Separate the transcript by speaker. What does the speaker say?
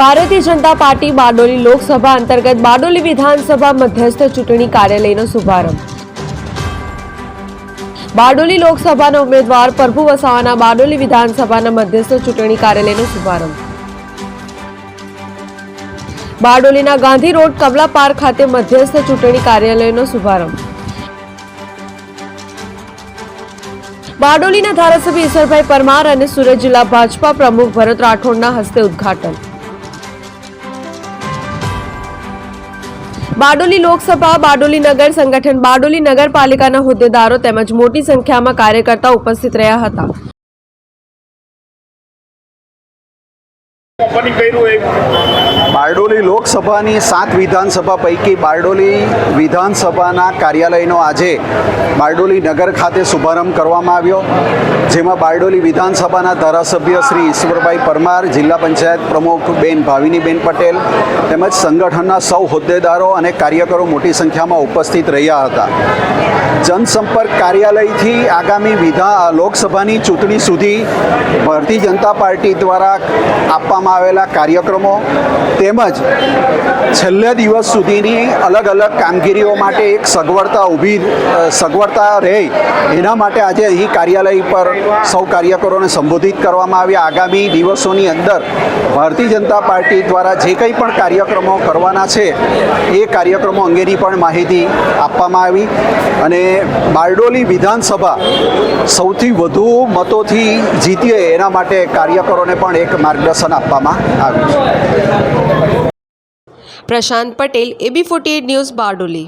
Speaker 1: Bharatiya Janata party Bardoli Lok Sabha અંતર્ગત બારડોલી વિધાનસભા મધ્યસ્થ ચૂંટણી કાર્યાલયનો શુભારંભ. બારડોલી લોકસભાના ઉમેદવાર પ્રભુ વસાવાના બારડોલી વિધાનસભાના મધ્યસ્થ ચૂંટણી કાર્યાલયનો શુભારંભ. બારડોલીના ગાંધી રોડ કમલા પાર્ક ખાતે મધ્યસ્થ ચૂંટણી કાર્યાલયનો શુભારંભ. બારડોલીના ધારાસભ્ય ઈશ્વરભાઈ પરમાર અને સુરત જિલ્લા ભાજપા પ્રમુખ ભરત રાઠોડના હસ્તે ઉદ્ઘાટન. બારડોલી લોકસભા, બારડોલી નગર સંગઠન, બારડોલી નગરપાલિકાના હોદ્દેદારો તેમજ મોટી સંખ્યામાં કાર્યકર્તા ઉપસ્થિત રહ્યા હતા.
Speaker 2: કર્યું એક
Speaker 3: બારડોલી લોકસભાની સાત વિધાનસભા પૈકી બારડોલી વિધાનસભાના કાર્યાલયનો આજે બારડોલી નગર ખાતે શુભારંભ કરવામાં આવ્યો, જેમાં બારડોલી વિધાનસભાના ધારાસભ્ય શ્રી ઈશ્વરભાઈ પરમાર, જિલ્લા પંચાયત પ્રમુખ બેન ભાવિનીબેન પટેલ તેમજ સંગઠનના સૌ હોદ્દેદારો અને કાર્યકરો મોટી સંખ્યામાં ઉપસ્થિત રહ્યા હતા. જનસંપર્ક કાર્યાલયથી આગામી વિધા લોકસભાની ચૂંટણી સુધી ભારતીય જનતા પાર્ટી દ્વારા આપવામાં આવેલા કાર્યક્રમો તેમજ છેલ્લા દિવસ સુધીની અલગ અલગ કામગીરીઓ માટે એક સગવડતા ઊભી સગવડતા રહે. એના માટે આજે અહીં કાર્યાલય પર સૌ કાર્યકરોને સંબોધિત કરવામાં આવ્યા. આગામી દિવસોની અંદર ભારતીય જનતા પાર્ટી દ્વારા જે કંઈ પણ કાર્યક્રમો કરવાના છે, એ કાર્યક્રમો અંગેની પણ માહિતી આપવામાં આવી. અને બારડોલી વિધાનસભા સૌથી વધુ મતોથી જીતીએ એના માટે કાર્યકરોને પણ એક માર્ગદર્શન આપવામાં આવ્યું છે.
Speaker 1: Prashant Patel AB forty eight news Bardoli.